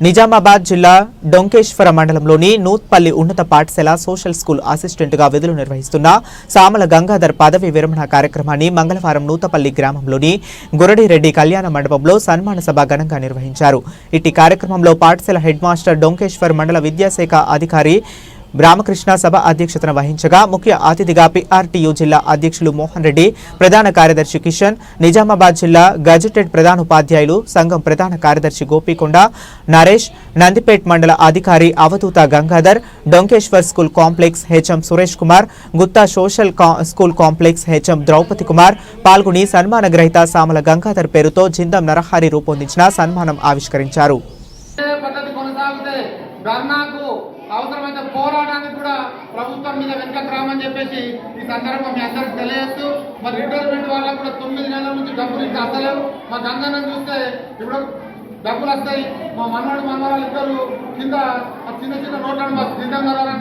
నిజామాబాద్ జిల్లా డొంకేశ్వర మండలంలోని నూత్పల్లి ఉన్నత పాఠశాల సోషల్ స్కూల్ అసిస్టెంట్గా విధులు నిర్వహిస్తున్న సామల గంగాధర్ పదవి విరమణ కార్యక్రమాన్ని మంగళవారం నూతపల్లి గ్రామంలోని గురడిరెడ్డి కళ్యాణ మండపంలో సన్మాన సభ ఘనంగా నిర్వహించారు. ఇట్టి కార్యక్రమంలో పాఠశాల హెడ్ మాస్టర్ డొంకేశ్వర్ మండల విద్యాశాఖ అధికారి రామకృష్ణ సభ అధ్యక్షతన వహించగా ముఖ్య అతిథిగా పీఆర్టీయూ జిల్లా అధ్యక్షులు మోహన్ రెడ్డి ప్రధాన కార్యదర్శి కిషన్ నిజామాబాద్ జిల్లా గజెటెడ్ ప్రధానోపాధ్యాయులు సంఘం ప్రధాన కార్యదర్శి గోపికొండ నరేష్ నందిపేట్ మండల అధికారి Avadhuta Gangadhar Donkeshwar school complex HM Suresh Kumar Gutta social school complex HM Draupadi Kumar పాల్గొని సన్మాన గ్రహీత సామల గంగాధర్ పేరుతో జిందం నరహారి రూపొందించిన సన్మానం ఆవిష్కరించారు. అవసరమైతే పోరాటానికి కూడా ప్రభుత్వం మీద వెనకకు రామని చెప్పేసి ఈ సందర్భంగా మీ అందరికి తెలియజేస్తూ మరి రిటైర్మెంట్ వాళ్ళకు కూడా తొమ్మిది నెలల నుంచి డబ్బులు ఇంకా అసలేవు మా గంగన్నను చూస్తే ఇప్పుడు డబ్బులు వస్తాయి. మా మనవాడు మనవరాలు ఇద్దరు కింద చిన్న చిన్న నోట్లను మా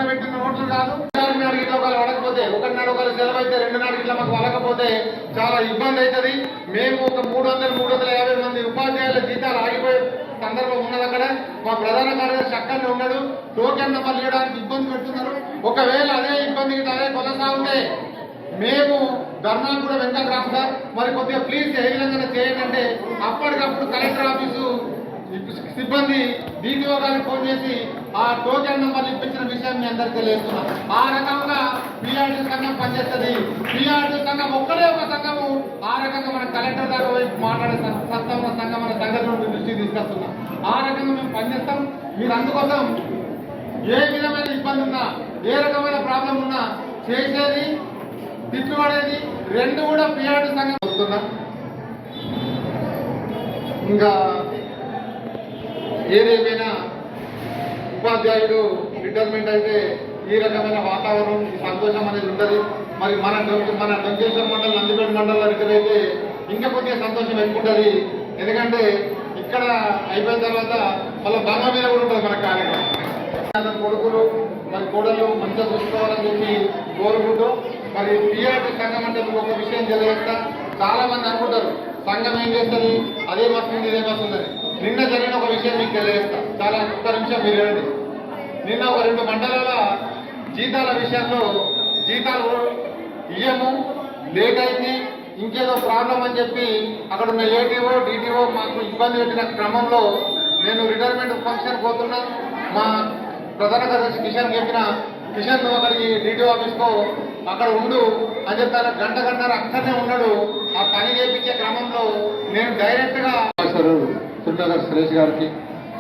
పెట్టిన నోట్లు కాదు. నాడు ఇట్లా ఒకళ్ళు వడకపోతే ఒకటి నాడు ఒకళ్ళు సెలవు అయితే రెండు నాడు ఇట్లా మాకు వలకపోతే చాలా ఇబ్బంది అవుతుంది. మేము ఒక మూడు వందల మూడు వందల యాభై మంది ఉపాధ్యాయుల జీతాలు ఆగిపోయే సందర్భం ఉన్నది అక్కడ. మా ప్రధాన కార్యదర్శి అక్కడనే ఉన్నాడు. టోకెన్ నెంబర్ ఇవ్వడానికి ఇబ్బంది పెడుతున్నారు. ఒకవేళ అదే ఇబ్బంది అదే కొనసాగుతే మేము ధర్నా కూడా వెంకట సార్ మరి కొద్దిగా ప్లీజ్ ఏ విధంగా చేయండి అంటే అప్పటికప్పుడు కలెక్టర్ ఆఫీసు సిబ్బంది డీటీఓ గారికి ఫోన్ చేసి ఆ టోకెన్ నెంబర్ ఇప్పించిన విషయం మీ అందరికి తెలియజేస్తున్నాం. ఆ రకంగా పిఆర్టీ సంఘం పనిచేస్తుంది. పిఆర్టీ సంఘం ఒక్కడే ఒక సంఘము. ఆ రకంగా మన కలెక్టర్ దగ్గర పోయి మాట్లాడే సం- సత్తా సంఘం మన సంఘటన నుండి దృష్టికి తీసుకొస్తున్నాం. ఆ రకంగా మేము పనిచేస్తాం. మీరు అందుకోసం ఏ విధమైన ఇబ్బంది ఉన్నా ఏ రకమైన ప్రాబ్లం ఉన్నా చేసేది తిట్టుబడేది రెండు కూడా పిఆర్టీ సంఘం వస్తున్నా ఇంకా ఏదేమైనా ఉపాధ్యాయుడు రిటైర్మెంట్ అయితే ఈ రకమైన వాతావరణం సంతోషం అనేది ఉంటుంది. మరి మన మన డొంకేశ్వర మండలం నందిపేట మండలం దగ్గర అయితే ఇంకా కొద్దిగా సంతోషం ఎక్కువ ఎందుకంటే ఇక్కడ అయిపోయిన తర్వాత మళ్ళీ బాగా మీద కూడా ఉంటుంది మన కార్యక్రమం. కొడుకులు మరి కోడలు మంచిగా చూసుకోవాలని చెప్పి కోరుకుంటూ మరి టీఆర్పీ సంఘం అంటే ఒక విషయం తెలియజేస్తా. చాలా మంది అనుకుంటారు సంఘం ఏం చేస్తుంది? అదే వస్తుంది ఇదే వస్తుందని నిన్న జరిగిన ఒక విషయం మీకు తెలియజేస్తా. చాలా ఒక్క నిమిషం మీరు నిన్న ఒక రెండు మండలాల జీతాల విషయంలో జీతాలు ఇయ్యము లేట్ అయింది ఇంకేదో ప్రాబ్లం అని చెప్పి అక్కడ ఉన్న ఏటీఓ డిటిఓ మాకు ఇబ్బంది పెట్టిన క్రమంలో నేను రిటైర్మెంట్ ఫంక్షన్ పోతున్నా. మా ప్రధాన కార్యదర్శి కిషన్ చెప్పిన కిషన్ అక్కడికి డిటిఓ ఆఫీస్కో అక్కడ ఉండు. అని చెప్తాను గంట గంటన్నర అక్కడనే ఉన్నాడు. ఆ పని చేపించే క్రమంలో నేను డైరెక్ట్గా సుందర్ సురేష్ గారికి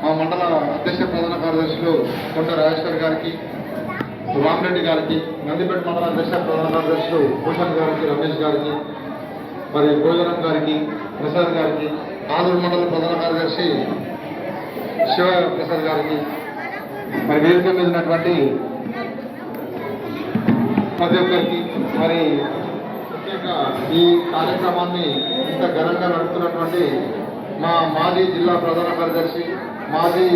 మా మండల అధ్యక్ష ప్రధాన కార్యదర్శులు కొండ రాజేశ్వర్ గారికి రామరెడ్డి గారికి నందిపేట మండల అధ్యక్ష ప్రధాన కార్యదర్శులు భూషణ్ గారికి రమేష్ గారికి మరి భోజనం గారికి ప్రసాద్ గారికి ఆదూరు మండల ప్రధాన కార్యదర్శి శివ ప్రసాద్ గారికి మరి వేదిక మీద ఉన్నటువంటి ప్రతి ఒక్కరికి మరి ముఖ్యంగా ఈ కార్యక్రమాన్ని ఇంత ఘనంగా నడుపుతున్నటువంటి మా మాజీ జిల్లా ప్రధాన కార్యదర్శి మాజీ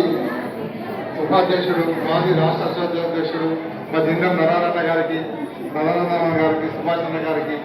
ఉపాధ్యక్షుడు మాజీ రాష్ట్ర అధ్యక్షుడు మా జిందం నారాయణ గారికి ప్రధాన గారికి సుభాష్ గారికి